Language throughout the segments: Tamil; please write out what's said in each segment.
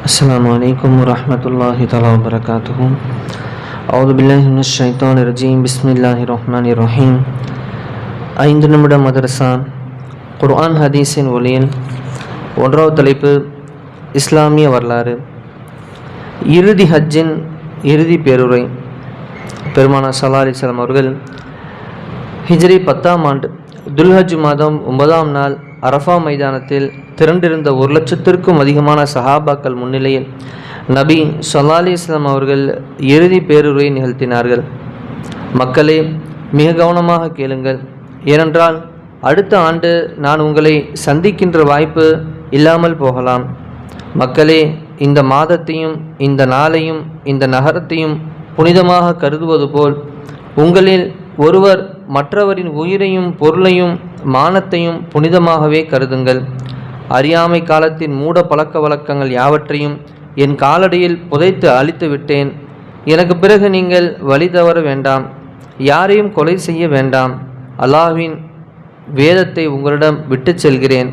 السلام عليكم ورحمة الله تعالى وبركاته أعوذ بالله من الشيطان الرجيم بسم الله الرحمن الرحيم ஐந்து நிமிட மதரசா குர்ஆன் ஹதீஸின் ஒளியில் ஒன்றாவது தலைப்பு இஸ்லாமிய வரலாறு இறுதி ஹஜ்ஜின் இறுதி பேருரை பெருமானா சல்லா அலிஸ்லாம் அவர்கள் ஹிஜ்ரி பத்தாம் ஆண்டு துல்ஹஜ் மாதம் ஒன்பதாம் நாள் அரஃபா மைதானத்தில் திரண்டிருந்த ஒரு லட்சத்திற்கும் அதிகமான சஹாபாக்கள் முன்னிலையில் நபி சொல்லா அலி இஸ்லாம் அவர்கள் இறுதி பேருரை நிகழ்த்தினார்கள். மக்களே மிக கவனமாக கேளுங்கள். ஏனென்றால் அடுத்த ஆண்டு நான் உங்களை சந்திக்கின்ற வாய்ப்பு இல்லாமல் போகலாம். மக்களே இந்த மாதத்தையும் இந்த நாளையும் இந்த நகரத்தையும் புனிதமாக கருதுவது போல் உங்களில் ஒருவர் மற்றவரின் உயிரையும் பொருளையும் மானத்தையும் புனிதமாகவே கருதுங்கள். அறியாமை காலத்தின் மூட பழக்க வழக்கங்கள் யாவற்றையும் என் காலடியில் புதைத்து அழித்து விட்டேன். எனக்கு பிறகு நீங்கள் வழி தவற வேண்டாம். யாரையும் கொலை செய்ய வேண்டாம். அல்லாஹ்வின் வேதத்தை உங்களிடம் விட்டுச் செல்கிறேன்.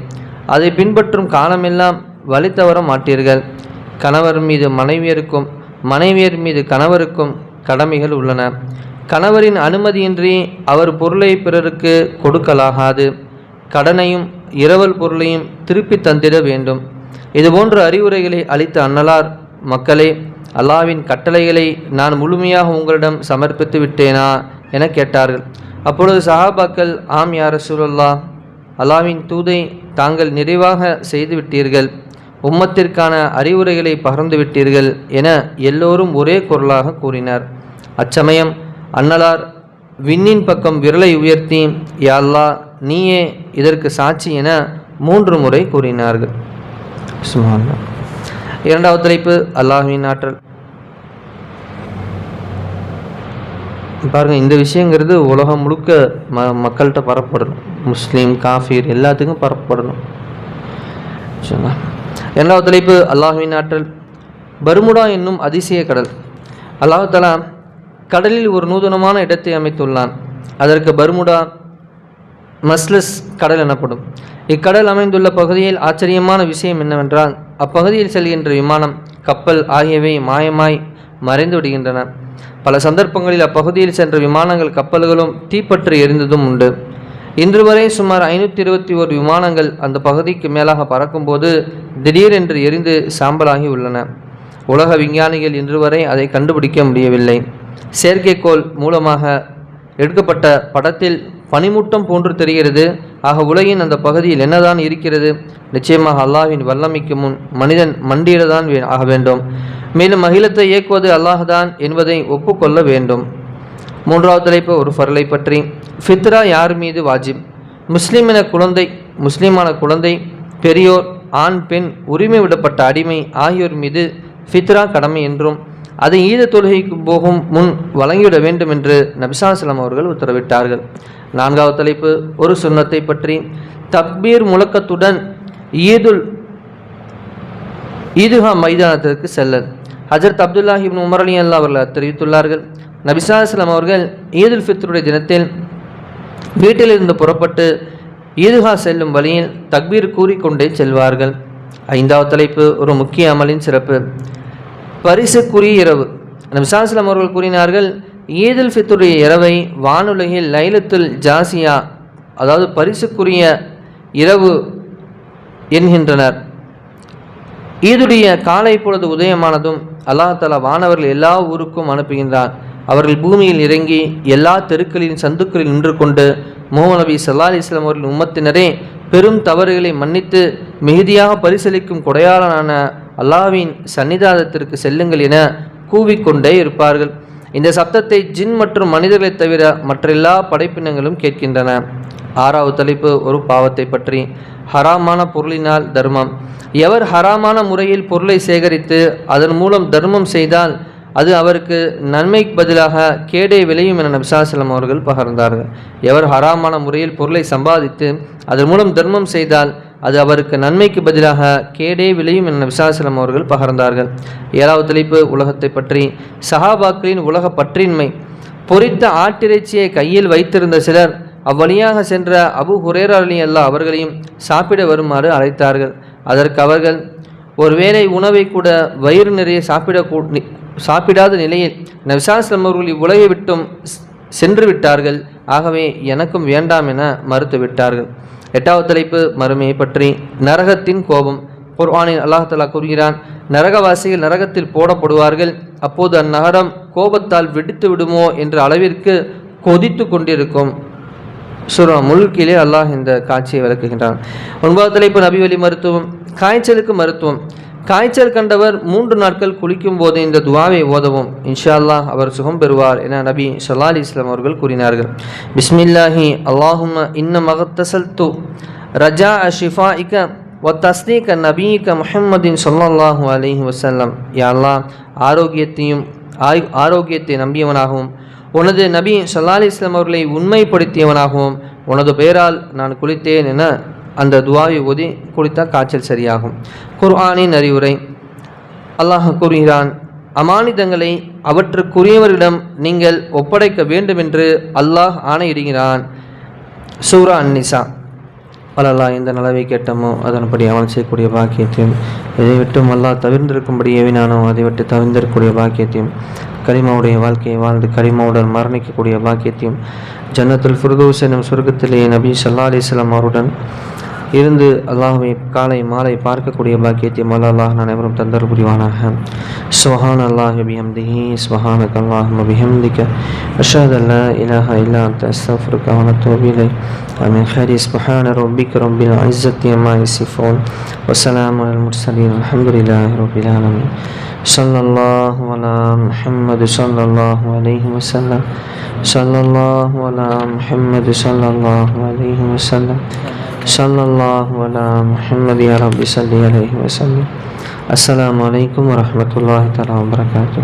அதை பின்பற்றும் காலமெல்லாம் வழி தவற மாட்டீர்கள். கணவர் மீது மனைவியருக்கும் மனைவியர் மீது கணவருக்கும் கடமைகள் உள்ளன. கணவரின் அனுமதியின்றி அவர் பொருளை பிறருக்கு கொடுக்கலாகாது. கடனையும் இரவல் பொருளையும் திருப்பி தந்திட வேண்டும். இதுபோன்ற அறிவுரைகளை அளித்த அன்னலார் மக்களே அல்லாவின் கட்டளைகளை நான் முழுமையாக உங்களிடம் சமர்ப்பித்து விட்டேனா என கேட்டார்கள். அப்பொழுது சஹாபாக்கள் ஆம் யார் சூழல்லா அல்லாவின் தூதை தாங்கள் நிறைவாக செய்துவிட்டீர்கள் உம்மத்திற்கான அறிவுரைகளை பகிர்ந்து விட்டீர்கள் என எல்லோரும் ஒரே குரலாக கூறினார். அச்சமயம் அன்னலார் விண்ணின் பக்கம் விரலை உயர்த்தி யா நீயே இதற்கு சாட்சி என மூன்று முறை கூறினார்கள். இரண்டாவது தலைப்பு அல்லாஹுவின் ஆற்றல். பாருங்கள் இந்த விஷயங்கிறது உலகம் முழுக்க ம மக்கள்கிட்ட பரப்படணும் முஸ்லீம் காஃபீர் எல்லாத்துக்கும் பரப்படணும் சரிங்களா இரண்டாவது தலைப்பு அல்லாஹுவின் ஆற்றல். பர்முடா என்னும் அதிசய கடல். அல்லாஹாலா கடலில் ஒரு நூதனமான இடத்தை அமைத்துள்ளான். அதற்கு பர்முடா மஸ்லஸ் கடல் எனப்படும். இக்கடல் அமைந்துள்ள பகுதியில் ஆச்சரியமான விஷயம் என்னவென்றால் அப்பகுதியில் செல்கின்ற விமானம் கப்பல் ஆகியவை மாயமாய் மறைந்து விடுகின்றன. பல சந்தர்ப்பங்களில் அப்பகுதியில் சென்ற விமானங்கள் கப்பல்களும் தீப்பற்றி எரிந்ததும் உண்டு. இன்று வரை சுமார் ஐநூற்றி இருபத்தி ஒரு விமானங்கள் அந்த பகுதிக்கு மேலாக பறக்கும்போது திடீரென்று எரிந்து சாம்பலாகி உள்ளன. உலக விஞ்ஞானிகள் இன்று வரை அதை கண்டுபிடிக்க முடியவில்லை. செயற்கைக்கோள் மூலமாக எடுக்கப்பட்ட படத்தில் பனிமூட்டம் போன்று தெரிகிறது. ஆக உலகின் அந்த பகுதியில் என்னதான் இருக்கிறது? நிச்சயமாக அல்லாஹ்வின் வல்லமைக்கு முன் மனிதன் மண்டியிடதான் ஆக வேண்டும். மேலும் அகிலத்தை இயக்குவது அல்லாஹ்தான் என்பதை ஒப்புக்கொள்ள வேண்டும். மூன்றாவது தலைப்பு ஒரு ஃபரலை பற்றி. ஃபித்ரா யார் மீது வாஜிப்? முஸ்லீம் என குழந்தை முஸ்லீமான குழந்தை பெரியோர் ஆண் பெண் உரிமை விடப்பட்ட அடிமை ஆகியோர் மீது ஃபித்ரா கடமை என்றும் அதை ஈத தொழுகைக்கு போகும் முன் வழங்கிவிட வேண்டும் என்று நபிசாசலம் அவர்கள் உத்தரவிட்டார்கள். நான்காவது தலைப்பு ஒரு சுண்ணத்தை பற்றி. தக்பீர் முழக்கத்துடன் ஈதுல் ஈதுகா மைதானத்திற்கு செல்லல். ஹஜரத் அப்துல்லாஹிபின் உமர் அலி அல்லா அவர்கள் தெரிவித்துள்ளார்கள். நபிசாஸ்லாம் அவர்கள் ஈதுல் ஃபித்ருடைய தினத்தில் வீட்டிலிருந்து புறப்பட்டு ஈதுகா செல்லும் வழியில் தக்பீர் கூறிக்கொண்டே செல்வார்கள். ஐந்தாவது தலைப்பு ஒரு முக்கிய அமலின் சிறப்பு. பரிசுக்குரிய இரவு. நபிசாஸ்லாம் அவர்கள் கூறினார்கள் ஈதல் ஃபித்துடைய இரவை வானுலகில் லைலத்துல் ஜாசியா அதாவது பரிசுக்குரிய இரவு என்கின்றனர். ஈதுடைய காலை பொழுது உதயமானதும் அல்லாஹ் தலா வானவர்கள் எல்லா ஊருக்கும் அனுப்புகின்றார். அவர்கள் பூமியில் இறங்கி எல்லா தெருக்களின் சந்துக்களில் நின்று கொண்டு முகமது நபி சல்லா அலி இஸ்லாம் அவர்களின் உம்மத்தினரே பெரும் தவறுகளை மன்னித்து மிகுதியாக பரிசளிக்கும் கொடையாளனான அல்லாவின் சன்னிதானத்திற்கு செல்லுங்கள் என கூவிக்கொண்டே இருப்பார்கள். இந்த சப்தத்தை ஜின் மற்றும் மனிதர்களை தவிர மற்ற எல்லா படைப்பினங்களும் கேட்கின்றன. ஆறாவது தலைப்பு ஒரு பாவத்தை பற்றி. ஹராமான பொருளினால் தர்மம். எவர் ஹராமான முறையில் பொருளை சேகரித்து அதன் மூலம் தர்மம் செய்தால் அது அவருக்கு நன்மைக்கு பதிலாக கேடே விளையும் என நபிசாசலம் அவர்கள் பகர்ந்தார்கள். எவர் ஹராமான முறையில் பொருளை சம்பாதித்து அதன் மூலம் தர்மம் செய்தால் அது அவருக்கு நன்மைக்கு பதிலாக கேடே விளையும் என விசாசலம் அவர்கள் பகர்ந்தார்கள். ஏழாவது தலைப்பு உலகத்தை பற்றி. சஹாபாக்களின் உலக பற்றின்மை. பொறித்த ஆட்டிறைச்சியை கையில் வைத்திருந்த சிலர் அவ்வழியாக சென்ற அபு ஹுரேரலி அல்லா அவர்களையும் சாப்பிட வருமாறு அழைத்தார்கள். அதற்கு அவர்கள் ஒருவேளை உணவை கூட வயிறு நிறைய சாப்பிட சாப்பிடாத நிலையில் நவிசாஸ்லம் அவர்கள் இவ்வுலகை விட்டும் சென்று விட்டார்கள். ஆகவே எனக்கும் வேண்டாம் என மறுத்து விட்டார்கள். எட்டாவது தலைப்பு மறுமையை பற்றி. நரகத்தின் கோபம். குர்ஆனின் அல்லாஹலா கூறுகிறான் நரகவாசிகள் நரகத்தில் போடப்படுவார்கள். அப்போது அந்நகரம் கோபத்தால் வெடித்து விடுமோ என்ற அளவிற்கு கொதித்து கொண்டிருக்கும். சுரா முழுக்கிலே அல்லாஹ் இந்த காட்சியை விளக்குகின்றான். ஒன்பதாவது தலைப்பு நபிவழி மருத்துவம். காய்ச்சலுக்கு மருத்துவம். காய்ச்சல் கண்டவர் மூன்று நாட்கள் குளிக்கும் போது இந்த துவாவை ஓதவும். இன்ஷா அல்லாஹ் அவர் சுகம் பெறுவார் என நபி சொல்லா அலி இஸ்லாம் அவர்கள் கூறினார்கள். பிஸ்மில்லாஹி அல்லாஹும் இன்ன மகத்தசல் து ரஜா அஷிஃபா இக்க ஒத்தஸ்தீக நபீக முஹம்மதின் சொல்லல்லாஹு அலிஹி வசல்லம் யாழ்லா ஆரோக்கியத்தையும் ஆய் ஆரோக்கியத்தை நம்பியவனாகவும் உனது நபி சல்லா அலி இஸ்லாம் அவர்களை உண்மைப்படுத்தியவனாகவும் உனது பெயரால் நான் குளித்தேன் என அந்த துவாவை ஓதி குடித்தால் காய்ச்சல் சரியாகும். குர்ஆனின் அறிவுரை. அல்லாஹ் கூறுகிறான் அமானிதங்களை அவற்றுக்குரியவர்களிடம் நீங்கள் ஒப்படைக்க வேண்டும் என்று அல்லாஹ் ஆணையிடுகிறான். சூரா அன்னிசா அல்லாஹ் எந்த நலவை கேட்டமோ அதன்படி அவன் செய்யக்கூடிய பாக்கியத்தையும் இதை விட்டும் அல்லாஹ் தவிர்ந்திருக்கும்படி ஏவினானோ அதை விட்டு தவிர்ந்திருக்கக்கூடிய பாக்கியத்தையும் கரிமாவுடைய வாழ்க்கையை வாழ்ந்து கரிமாவுடன் மரணிக்கக்கூடிய பாக்கியத்தையும் ஜன்னத்துல் ஃபுர்தூஸ் எனும் சொர்க்கத்திலே நபி சல்லா அலிஸ்லாம் அவருடன் இருந்து அல்லாஹுவை காலை மாலை பார்க்கக்கூடிய பாக்கியத்தை மல்ல அல்லாஹ் அனைவரும் தந்தர் புரிவானாக சுஹான் அல்லாஹ் பிஹம்திஹி சுஹானக் அல்லாஹும் பிஹம்திக்க அஷாத் அல்லா இலாஹ இல்லா அந்த அஸ்தஃபுருக்க வனத்தோபிலை ومن خير سبحان ربك رب العزة عما يصفون وسلام على المرسلين الحمد لله رب العالمين صلى الله على محمد صلى الله عليه وسلم صلى الله على محمد صلى الله عليه وسلم صلى الله على محمد يا رب صل عليه وسلم السلام عليكم ورحمة الله تعالى وبركاته